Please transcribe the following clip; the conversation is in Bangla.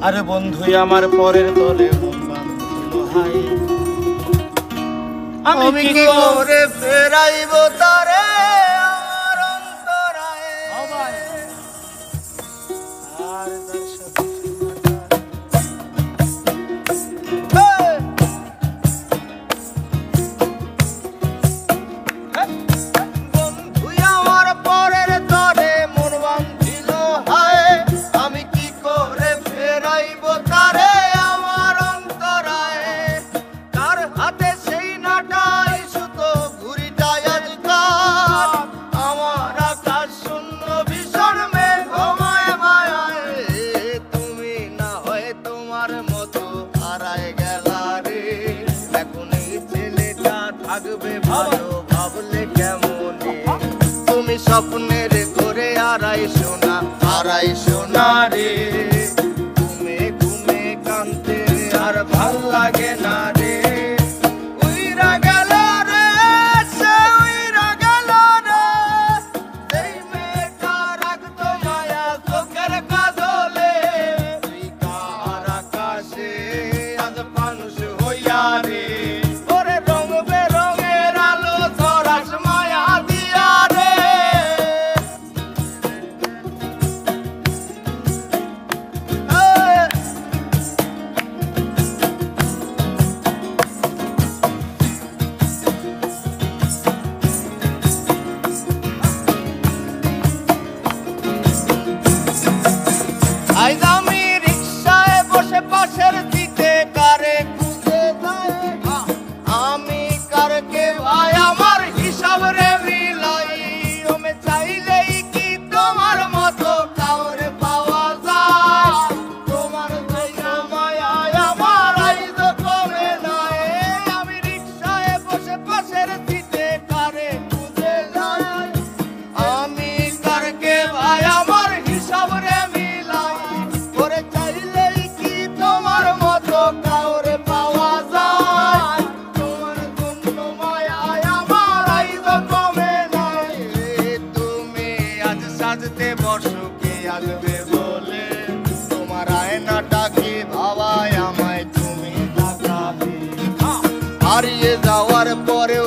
আরে বন্ধুই আমার পরের দলে আমি কি করে ফেরাইব তারে? লাগবে ভালো ভাবলে কেমনে? তুমি স্বপ্নের ঘরে আড়াই সোনা আড়াই সোনা রে। হারিয়ে যাওয়ার পরেও